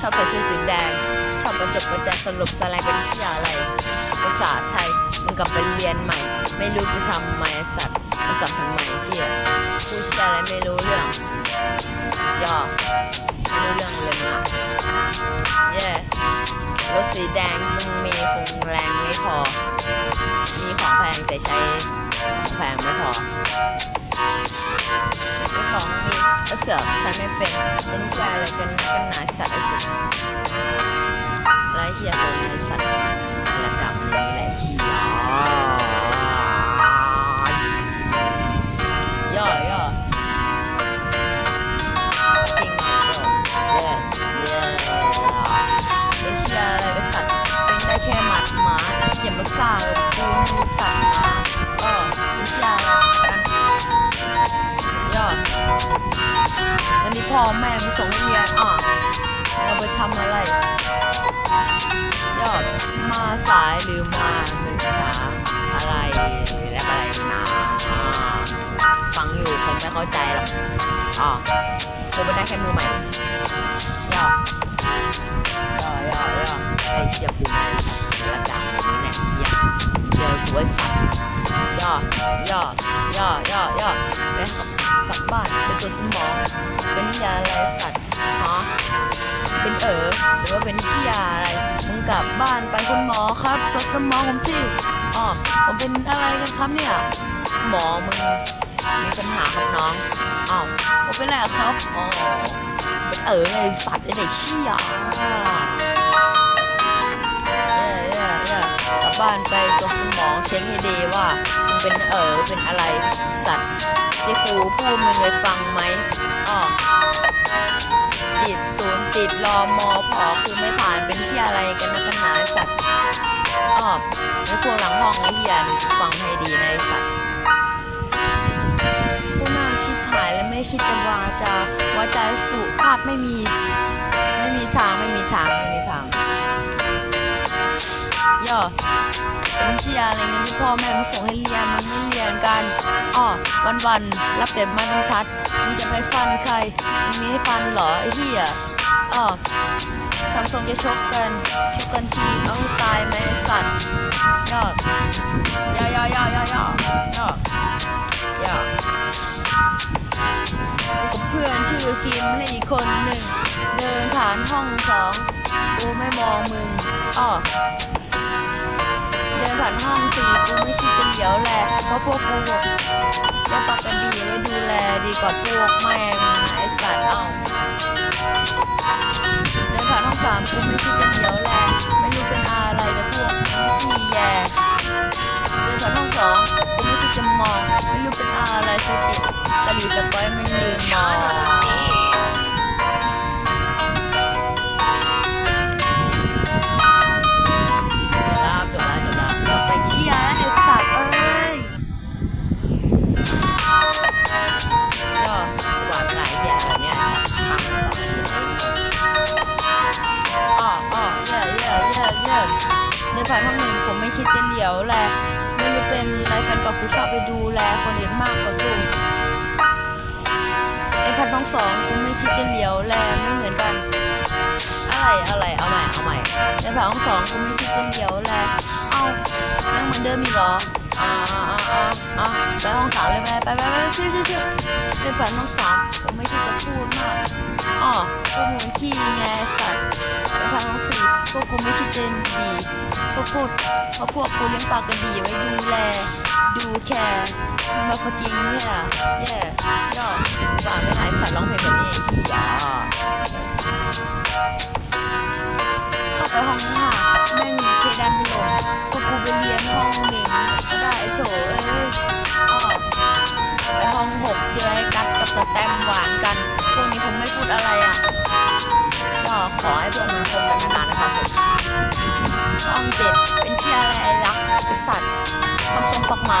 ชอบใส่เสื้อสีแดง ชอบประจบประจันสรุปสไลด์เป็นที่อะไร ภาษาไทยมึงกลับไปเรียนใหม่ ไม่รู้จะทำไมไอสัตว์มาสอนทำไมเฮียพูดแต่อะไรไม่รู้เรื่องย่อไม่รู้เรื่องเลยนะเย่รถสีแดงมึงมีคงแรงไม่พอ มีของแพงแต่ใช้ของแพงไม่พอมีของดีก็เสือกใช้ไม่เป็นเป็นแซ่อะไรกันกันหนาสัตว์ แล้วนี่พ่อแม่มึงส่งเรียนอะเราไปทำอะไร ยอดมาสายหรือมาหนึ่งช้าอะไรและอะไรนะอ่าฟังอยู่คงไม่เข้าใจหรอกอ๋อกูเป็นได้แค่มือใหม่ยอดยอดยอดยอดไอ้เชี่ยกูไม่ระดับนี้แหละเฮียเจอกูไอ้สัตว์ย่อย่อย่อย่อย่อไปกลับบ้านเป็นตัวสมอง ยาอะไรสัตว์ฮะเป็นเออหรือว่าเป็นขี้ยาอะไรมึงกลับบ้านไปคุณหมอครับตัวสมองผมที่อ๋อผมเป็นอะไรกันครับเนี่ยสมองมึงมีปัญหาครับน้องอ้าวผมเป็นอะไรอะครับอ๋อเป็นเออไอสัตว์ไอเด็กขี้ยาเย่เย่เย่กลับบ้านไปตรวจสมอเช็คให้ดีว่ามึงเป็นเออเป็นอะไรสัตว์ที่ครูพูดมึงเลยฟังไหม อ้อติดศูนย์ติดรอมอพอคือไม่ผ่านเป็นที่อะไรกันนะกันหนาไอ้สัตว์อ้อไอ้พวกหลังห้องไอ้เหี้ยนฟังให้ดีนะไอสัตว์พวกหน้าชิบหายแล้วไม่คิดจะวาจาวาจาสุภาพไม่มี ไม่มีทางไม่มีทางไม่มีทางย่อเป็นเชียอะไรเงี้ยที่พ่อแม่มึงส่งให้เรียนมันไม่เรียนกัน วันวันรับแต่ไม้บรรทัดมึงจะไปฟันใครมึงมีฟันเหรอไอ้เหี้ยอ๋อทำทรงจะชกกันชกกันทีเอาให้ตายไหมไสัตว์ยอดยอดยอดยอดยอดยอดยอดกับเพื่อนชื่อคิมและอีกคนหนึ่ง เดินผ่านห้องสองกูไม่มองมึงอ๋อเดินผ่านห้อง กูไม่คิดจะเหลียวแลเพราะพวกกูยังปากกันดีไว้ดูแลดีกว่าพวกแม่งไอสัตว์เอ้าเดินผ่านห้องสามกูไม่คิดจะเหลียวแลไม่รู้เป็นอะไรแต่พวกขี้แย่เดินผ่านห้องสองกูไม่คิดจะมอง ไม่รู้เป็นอะไรสกิดกะหรี่สก้อยไม่ คิดจะเหลียวแลไม่รู้เป็นไรแฟนเกับกูชอบไปดูแลคนอื่นมากกว่ากูในผ่านห้องสองกูไม่คิดจะเหลียวแลไม่เหมือนกัน อะไรอะไรเอาใหม่เอาใหม่ในผ่านห้องสองกูไม่คิดจะเหลียวแลเอ้ายังเหมือนเดิมอีกเหรออ่าอ่าอ่าอ่าไปห้องสามเลยไหมไปไปไปชิชิชิในผ่านห้องสามผมไม่คิดจะพูดมากอ๋อพวกมึงขี้ไงสัตว์ในผ่านห้องสี่พวกกูไม่คิดจะ ดีพวกพูดเพราะพวกกูเลี้ยงปากกันดีไว้ดูแล ดูแคร์มาฟกิงเนี่ยแย่ยอว่าไม่หายสัตว์ร้องเพลงแบบนี้ไอ้ขี้ยาเข้าไปห้องห้าแม่งเพดานถล่มพวกกูไปเรียนห้องหนึ่งก็ได้โถเอ้ยอ้อไปห้องหกเจอไอ้กัดกับสแตมหวานกัน พวกนี้ผมไม่พูดอะไรอะก็ขอให้พวกมันคบ สัตว์ทำทรงปักหมา